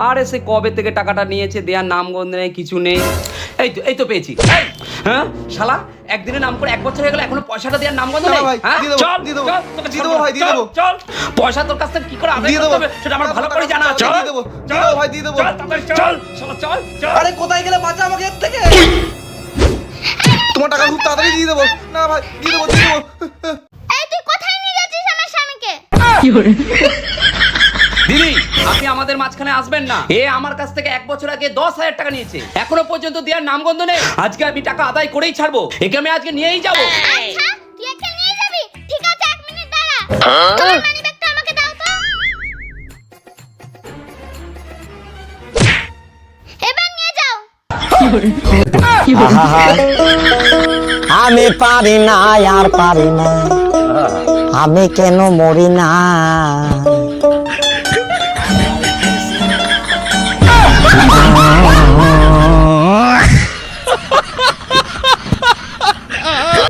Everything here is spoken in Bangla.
আরে সে কবে থেকে টাকাটা নিয়েছে দেয়ার নাম গন্ধ নেই কিছু নেই এই তো এই তো পেয়েছি হ্যাঁ শালা একদিনে নাম করে এক বছর হয়ে গেল এখনও পয়সাটা দেওয়ার নাম গন্ধ নেই হ্যাঁ? দিয়ে দেবো, চল, দিয়ে দেবো। তোকে দিয়ে দেবো ভাই, দিয়ে দেবো। চল পয়সা তোর কাছ থেকে কি করে আদায় দিয়ে করতে দেবো। হবে সেটা আমার ভালো করে জানা আছে। চল দিয়ে দেবো, দিয়ে দেবো ভাই, দিয়ে দেবো। চল চল শালা চল চল আরে কোথায় গেলে বাঁচা আমাকে এর থেকে তোমার টাকা খুব তাড়াতাড়ি দিয়ে দেবো না ভাই দিয়ে দেবো দিয়ে দেবো এই তুই কোথায় নিয়ে যাচ্ছিস আমার স্বামীকে দিদি আপনি আমাদের মাঝখানে আসবেন না। এ আমার কাছ থেকে এক বছর আগে দশ হাজার টাকা নিয়েছে। এখনও পর্যন্ত দেওয়ার নামগন্ধ নেই। আজকে আমি টাকা আদায় করেই ছাড়বো। একে আমি আজকে নিয়েই যাব। আচ্ছা তুই একে নিয়ে যাবি? ঠিক আছে এক মিনিট দাঁড়া। তোমার আমাকে দাও তো। এবার নিয়ে যাও। আমি পারি না আর পারি না। আমি কেন মরি না?